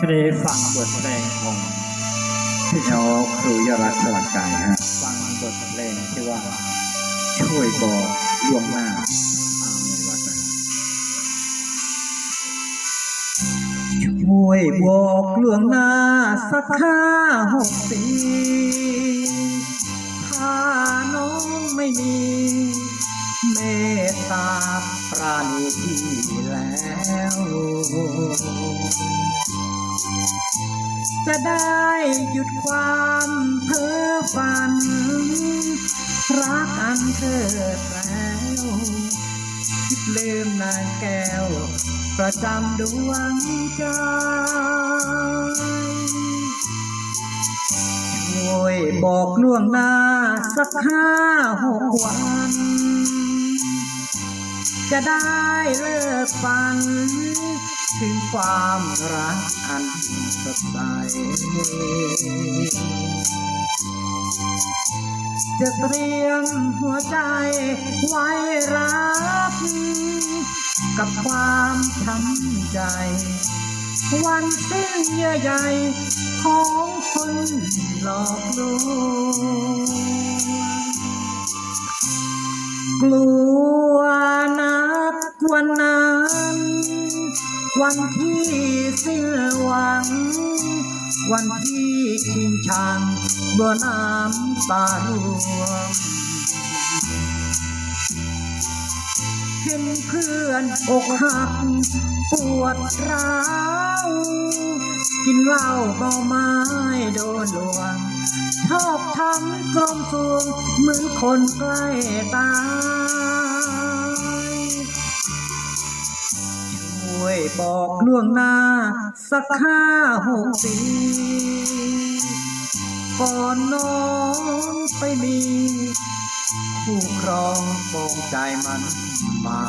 จะได้ฟังบทเพลงของพี่น้องครูยรัตน์สวัสดิ์ใจฮะฟังบทเพลงที่ว่า ช่วยบอกล่วงหน้าช่วยบอกล่วงหน้า สักห้าหกปีถ้าน้องไม่มี เมตตาปราณีพี่แล้ว จะได้หยุดความเพ้อฝัน รักอันเถิดแล้วคิดลืมนางแก้ว ประจำดวงใจช่วยบอกล่วงหน้าสักห้าหกวัน จะได้เลิกฝัน ถึงความรักอันสดใส จะเตรียมหัวใจไว้รับกับความช้ำใจ วันสิ้นเยื่อใยของคนหลอกลวงกลัว วันนั้น วันที่สิ้นหวัง วันที่ชิงชังบนน้ำตาร่วงเห็นเพื่อนอกหัก ปวดร้าว กินเหล้าเมาไม้โดนลวง ชอบทำกลมสวงเหมือนคนใกล้ตาย วยบอกล่วงหน้า สักห้าหกปีก่อนน้องไปมีคู่ครองปองใจมันมา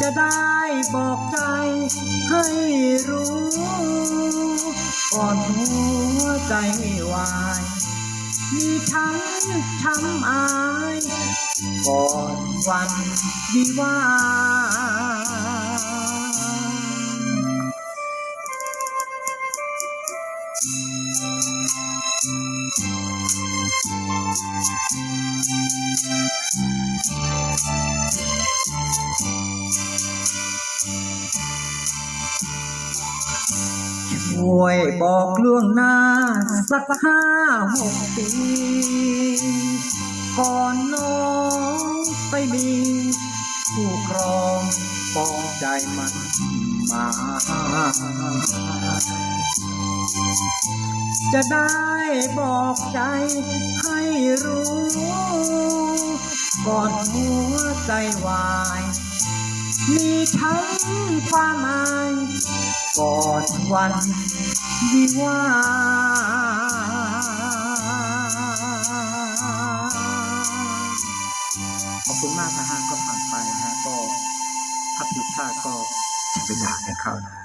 จะได้บอกใจให้รู้ ก่อนหัวใจวาย มีทั้งช้ำอาย ก่อนวันวิวาช่วยบอกล่วงหน้า สักห้าหกปี ก่อน รองปองใจมันมาจะได้บอกใจให้รู้ ก่อนหัวใจวาย มีทั้งความหมายก่อนวันวิวา ขอบคุณมากนะฮะก็ผ่านไปนะฮะก็ถ้าผิดพลาดก็จะไปด่ากันเขานะ